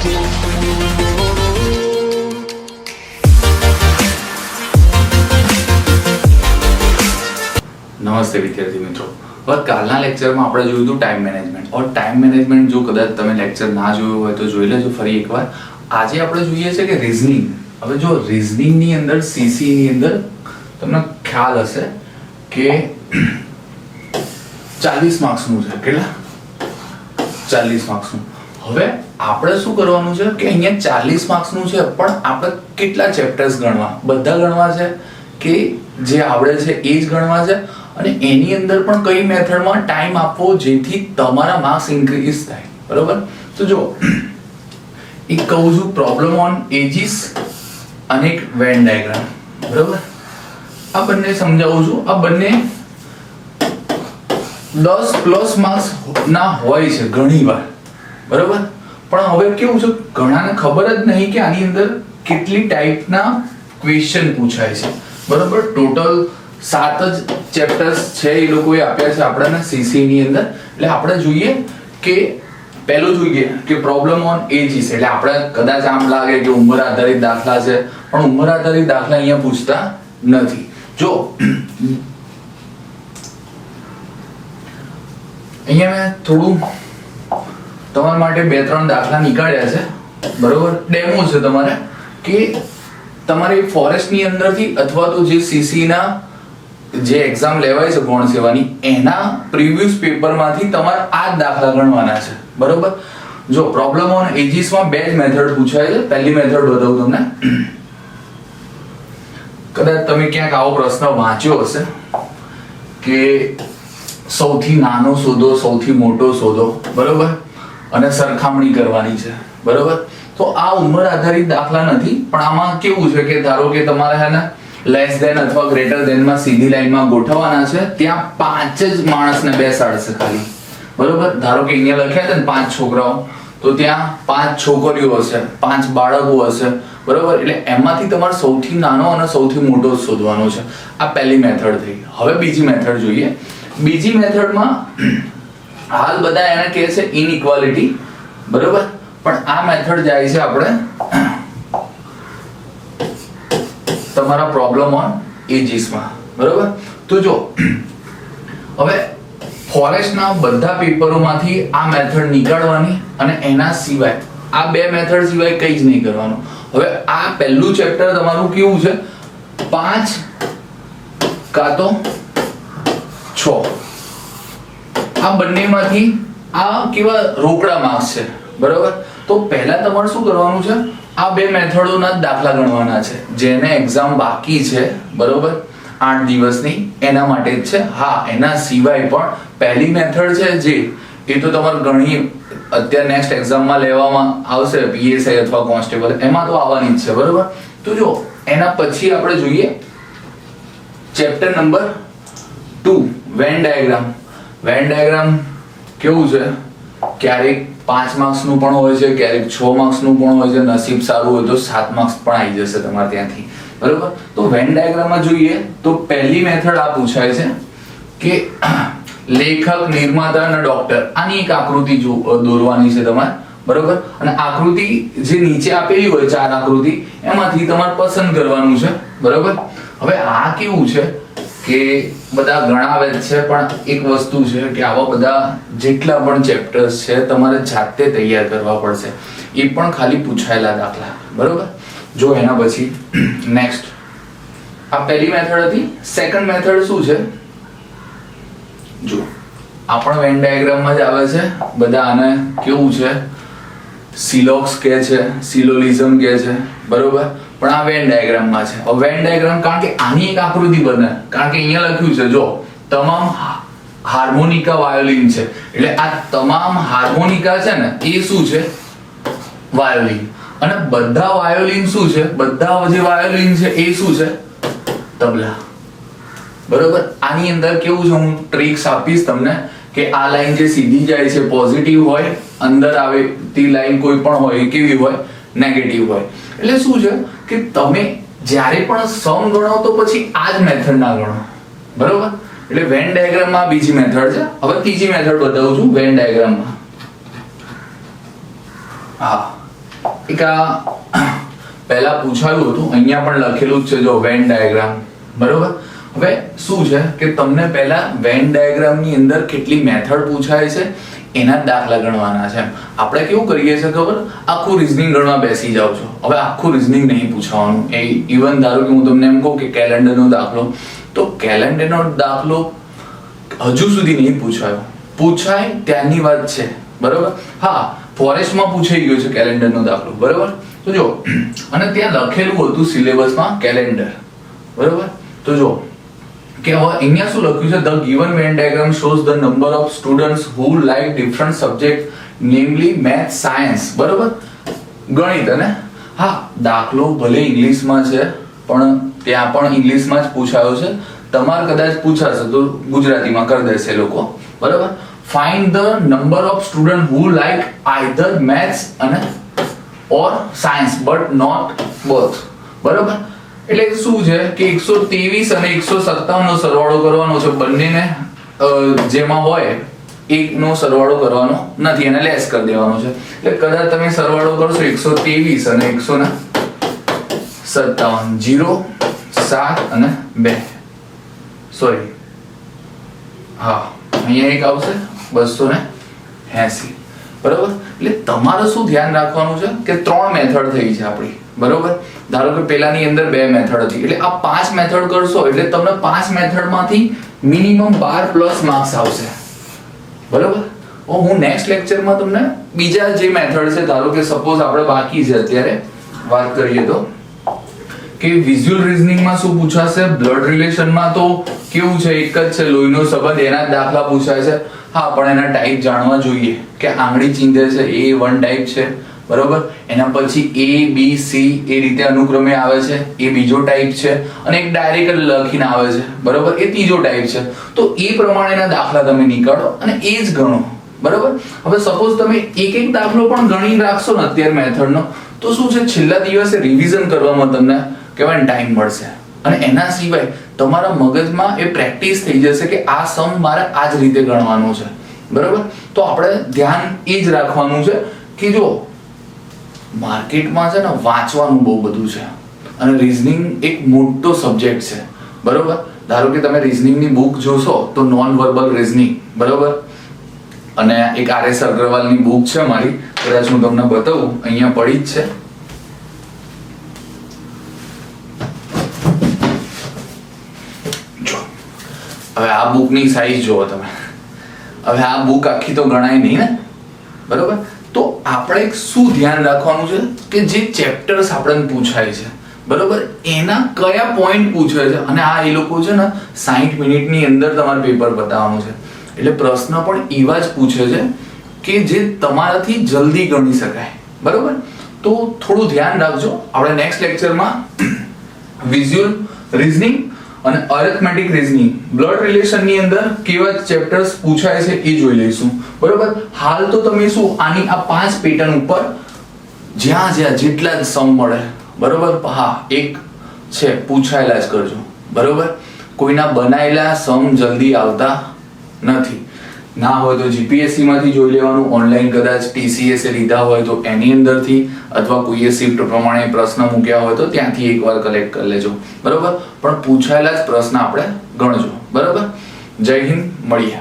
નમસ્તે વિદ્યાર્થી મિત્રો. હવે કાલના લેક્ચરમાં આપણે જોયું હતું time management or time management જો કદાચ તમે લેક્ચર ના જોયું હોય તો જોઈ લેજો ફરી એકવાર. આજે આપણે જોઈએ છે કે રીઝનિંગ હવે જો રીઝનિંગની અંદર સીસીની અંદર તમને ખ્યાલ હશે કે ચાલીસ માર્ક્સનું છે. કેટલા? ચાલીસ માર્ક્સનું હવે આપણે શું કરવાનું છે કે અહીંયા ચાલીસ માર્ક્સનું છે, પણ આપણે કેટલા ચેપ્ટર્સ ગણવા? બધા ગણવા છે કે જે આવડે છે એ જ ગણવા છે? અને એની અંદર પણ કઈ મેથડમાં ટાઈમ આપવો જેથી તમારા માર્ક્સ ઇન્ક્રીઝ થાય? બરોબર? તો જો એક કહું છું પ્રોબ્લેમ ઓન એજીસ અને એક વેન ડાયાગ્રામ બરોબર? આ બંને સમજાવું છું. આ બંને દસ પ્લસ માર્ક્સ ના હોય છે ઘણી વાર બરોબર? પણ હવે કેવું છે? ઘણાને ખબર જ નહીં કે આની અંદર કેટલી ટાઈપના ક્વેશ્ચન પૂછાય છે. બરોબર? ટોટલ સાત જ ચેપ્ટર્સ છે એ લોકોએ આપ્યા છે આપણને સીસી ની અંદર. એટલે આપણે જોઈએ કે પહેલું જોઈએ કે પ્રોબ્લેમ ઓન એજીસ એટલે આપણે કદાચ આમ લાગે કે ઉંમર આધારિત દાખલા છે, પણ ઉંમર આધારિત દાખલા અહીંયા પૂછતા નથી. જો, અહીંયા મેં થોડું તમારા માટે બે, ત્રણ દાખલા નીકાળ્યા છે. બરોબર? ડેમો છે તમારે. કે તમારે ફોરેસ્ટની અંદરથી અથવા તો જે સીસી ના જે એક્ઝામ લેવાય છે ગૌણ સેવાની, એના પ્રીવિયસ પેપરમાંથી તમારે આ જ દાખલા ગણવાના છે. બરોબર? જો પ્રોબ્લેમ ઓન એજીસમાં બે જ મેથડ પૂછાય છે પહેલી મેથડ બતાવું તમને. કદાચ તમે ક્યાંક આવો પ્રશ્ન વાંચ્યો હશે કે સૌથી નાનો શોધો, સૌથી મોટો શોધો. બરોબર? અને સરખામણી કરવાની છે. બરોબર? તો આ ઉંમર આધારિત દાખલા નથી, પણ આમાં કેવું છે કે ધારો કે તમારે હે ને લેસ ધેન અથવા ગ્રેટર ધેનમાં સીધી લાઈનમાં ગોઠવવાના છે, ત્યાં પાંચ જ માણસને બેસાડશે ખાલી. બરોબર? ધારો કે અહીંયા લખ્યા છે ને પાંચ છોકરાઓ, તો ત્યાં પાંચ છોકરીઓ હશે, પાંચ બાળકો હશે. બરોબર? એટલે એમાંથી તમારે સૌથી નાનો અને સૌથી મોટો શોધવાનો છે. આ પહેલી મેથડ થઈ હવે બીજી મેથડ જોઈએ. બીજી મેથડમાં હાલ બધા એને કહે છે ઇનઇક્વાલિટી બરોબર? પણ આ મેથડ જાય છે આપણે, તમારા પ્રોબ્લેમ ઓન એજીસમાં બરોબર? તો જો, હવે ફોરેસ્ટના બધા પેપરોમાંથી આ મેથડ નીકાળવાની અને એના સિવાય, આ બે મેથડ સિવાય કંઈ જ નહીં કરવાનું. હવે આ પહેલું ચેપ્ટર તમારું કેવું છે? પાંચ, કાં તો છ. આ બંનેમાંથી આ કેવા રોકડા માર્ક્સ છે? બરોબર? તો પહેલા તમારે શું કરવાનું છે? આ બે મેથડોના દાખલા ગણવાના છે. જેને એક્ઝામ બાકી છે, બરોબર? આઠ દિવસની. એના માટે જ છે. હા, એના સિવાય પણ પહેલી મેથડ છે જે, એ તો તમારે ઘણી અત્યારે નેક્સ્ટ એક્ઝામમાં લેવામાં આવશે પીએસઆઈ અથવા કોન્સ્ટેબલ એમાં તો આવવાની જ છે, બરોબર? તો જો, એના પછી આપણે જોઈએ. Chapter number two Venn diagram Venn diagram કેવું છે? ક્યારેક પાંચ માર્ક્સનું પણ હોય છે, ક્યારેક છ માર્ક્સનું પણ હોય છે, નસીબ સારું હોય તો સાત માર્ક્સ પણ આવી જશે તમારે ત્યાંથી. બરોબર? તો વેન ડાયાગ્રામમાં જોઈએ તો પહેલી મેથડ આ પૂછાય છે કે લેખક, નિર્માતા અને ડોક્ટર આની એક આકૃતિ દોરવાની છે તમારે. બરોબર? અને આકૃતિ જે નીચે આપેલી હોય ચાર આકૃતિ, એમાંથી તમારે પસંદ કરવાનું છે. બરોબર? હવે આ કેવું છે? કે બધા જ છે, પણ એક વસ્તુ છે કે આવા બધા જેટલા પણ ચેપ્ટર્સ છે, તમારે જાતે તૈયાર કરવા પડશે. એ પણ ખાલી પૂછાયેલા દાખલા. બરોબર? જો એના પછી નેક્સ્ટ આ પહેલી મેથડ હતી. સેકન્ડ મેથડ શું છે? જો, આ પણ વેન ડાયાગ્રામમાં જ આવે છે. બધા આને કેવું છે? સિલોક્સ કે છે સિલોલિઝમ કે છે. બરોબર? પણ આ વેન ડાયાગ્રામમાં છે. હવે વેન ડાયાગ્રામ કારણ કે આની એક આકૃતિ બને. કારણ કે અહીંયા લખ્યું છે, જો, તમામ હાર્મોનિકા વાયોલિન છે. એટલે આ તમામ હાર્મોનિકા છે ને, એ શું છે? વાયોલિન. અને બધા વાયોલિન શું છે? બધા જે વાયોલિન છે, એ શું છે? તબલા. બરોબર? આની અંદર કેવું છે? હું ટ્રિક્સ આપીશ તમને કે આ લાઈન જે સીધી જાય છે પોઝિટિવ હોય, અંદર આવે, તે લાઈન કોઈ પણ હોય કેવી હોય? નેગેટિવ હોય. એટલે શું છે કે તમે જ્યારે પણ સમ ગણો તો પછી આ જ મેથડ ના ગણો. બરોબર? એટલે વેન ડાયાગ્રામમાં બીજી મેથડ છે. હવે ત્રીજી મેથડ બતાવું છું વેન ડાયાગ્રામમાં હા. એક આ પહેલા પૂછાયું હતું, અહીંયા પણ લખેલું જ છે જો વેન ડાયાગ્રામ બરોબર? હવે શું છે કે તમને પહેલા વેન ડાયાગ્રામની અંદર કેટલી મેથડ પૂછાય છે? એના જ દાખલા ગણવાના છે. આપણે કેવું કરીએ છીએ ખબર? આખું રિઝનિંગ ગણવા બેસી જાઓ છો. હવે આખું રિઝનિંગ નહીં પૂછવાનું. એ ઇવન ધારો કે હું તમને એમ કહું કે કેલેન્ડરનો દાખલો. તો કેલેન્ડરનો દાખલો હજુ સુધી નહીં પૂછાયો. પૂછાય ત્યાંની વાત છે. બરોબર? હા ફોરેસ્ટમાં પૂછાઈ ગયો છે કેલેન્ડરનો દાખલો. બરોબર? તો જો, અને ત્યાં લખેલું હતું સિલેબસમાં કેલેન્ડર બરોબર? તો જો કે હવે અહીંયા શું લખ્યું છે? The given Venn diagram shows the number of students who like different subject namely math science બરોબર? ગણિત, અને? હા, દાખલો ભલે ઇંગ્લિશમાં છે, પણ ત્યાં પણ ઇંગ્લિશમાં જ પૂછાયો છે. તમારે કદાચ પૂછાશે તો ગુજરાતીમાં કરી દેશે લોકો. બરોબર? Find the number of student who like either maths અને or science but not both બરોબર? એટલે શું છે કે એકસો ત્રેવીસ અને એકસો સત્તાવનનો સરવાળો કરવાનો છે બંનેને જેમાં હોય, એકનો સરવાળો કરવાનો નથી, એને લેસ કરી દેવાનો છે. એટલે કદાચ તમે સરવાળો કરશો એકસો ત્રેવીસ અને એકસો ને સત્તાવન, જીરો, સાત અને બે. સોરી હા, અહીંયા એક આવશે બસો ને એસી. બરોબર? એટલે તમારે શું ધ્યાન રાખવાનું છે કે ત્રણ મેથડ થઈ છે આપણી. બરોબર? ધારો કે પેલાની અંદર બે મેથડ હતી. એટલે આ પાંચ મેથડ કરશો એટલે તમને પાંચ મેથડમાંથી મિનિમમ બાર પ્લસ માર્ક્સ આવશે. બરોબર? હું નેક્સ્ટ લેક્ચરમાં તમને બીજા જે મેથડ છે, ધારો કે સપોઝ આપણે બાકી છે અત્યારે, વાત કરીએ તો. કે વિઝ્યુઅલ રિઝનિંગમાં શું પૂછાશે? બ્લડ રિલેશનમાં તો કેવું છે? એક જ છે, લોહીનો સંબંધ, એના દાખલા પૂછાય છે. હા, પણ એના ટાઈપ જાણવા જોઈએ કે આંગળી ચીંધે છે, એ વન ટાઈપ છે, બરોબર? એના પછી એ બી સી એ રીતે અનુક્રમે આવે છે, એ બીજો ટાઈપ છે, અને એક ડાયરેક્ટ લખીને આવે છે, બરોબર? એ ત્રીજો ટાઈપ છે. તો એ પ્રમાણેના દાખલા તમે નીકાળો અને એ જ ગણો, બરોબર? હવે સપોઝ તમે એક એક દાખલો પણ ગણી રાખશો ને અત્યારે મેથડનો તો શું છે? છેલ્લા દિવસે રિવિઝન કરવામાં તમને કહેવાય ટાઈમ મળશે. અને એના સિવાય તમારા મગજમાં એ પ્રેક્ટિસ થઈ જશે કે આ સમ મારે આ જ રીતે ગણવાનો છે. બરોબર? તો આપણે ધ્યાન એ જ રાખવાનું છે કે જો માર્કેટમાં છે ને વાંચવાનું બહુ બધું છે. અને રિઝનિંગ એક મોટો સબ્જેક્ટ છે. બરોબર? ધારો કે તમે રિઝનિંગની બુક જોશો તો નોન વર્બલ રિઝનિંગ બરોબર? અને એક આર એસ અગ્રવાલની બુક છે મારી. કદાચ હું તમને બતાવું. અહીંયા પડી જ છે. હવે આ બુકની સાઈઝ જુઓ તમે. હવે આ બુક આખી તો ગણાય નહીં ને? બરોબર? તો આપણે શું ધ્યાન રાખવાનું છે? કે જે ચેપ્ટર્સ આપણને પૂછાય છે. બરોબર? એના કયા પોઈન્ટ પૂછે છે? અને આ એ લોકો છે ને 60 મિનિટની અંદર તમારે પેપર બતાવવાનું છે. એટલે પ્રશ્ન પણ એવા જ પૂછે છે કે જે તમારાથી જલ્દી ગણી શકાય. બરોબર? તો થોડું ધ્યાન રાખજો. આપણે નેક્સ્ટ લેક્ચરમાં વિઝ્યુઅલ રીઝનિંગ અને અરેથમેટિક રીઝનિંગ બ્લડ રિલેશનની અંદર કેવા ચેપ્ટર્સ પૂછાય છે એ જોઈ લઈશું. બરોબર? હાલ તો તમે શું, આની આ પાંચ પેટર્ન ઉપર જ્યાં જ્યાં જેટલા જ સમ મળે. બરોબર? હા, એક છે, પૂછાયેલા જ કરજો. બરોબર? કોઈના બનાયેલા સમ જલ્દી આવતા નથી. ના હોય તો જીપીએસસી માંથી જોઈ લેવાનું ઓનલાઈન કદાચ ટીસીએસ લીધા હોય તો એની અંદરથી અથવા કોઈએ શિફ્ટ પ્રમાણે પ્રશ્ન મૂક્યા હોય તો ત્યાંથી એકવાર કલેક્ટ કરી લેજો. બરોબર? પણ પૂછાયેલા જ પ્રશ્ન આપણે ગણજો. બરોબર? જય હિન્દ. મળીએ.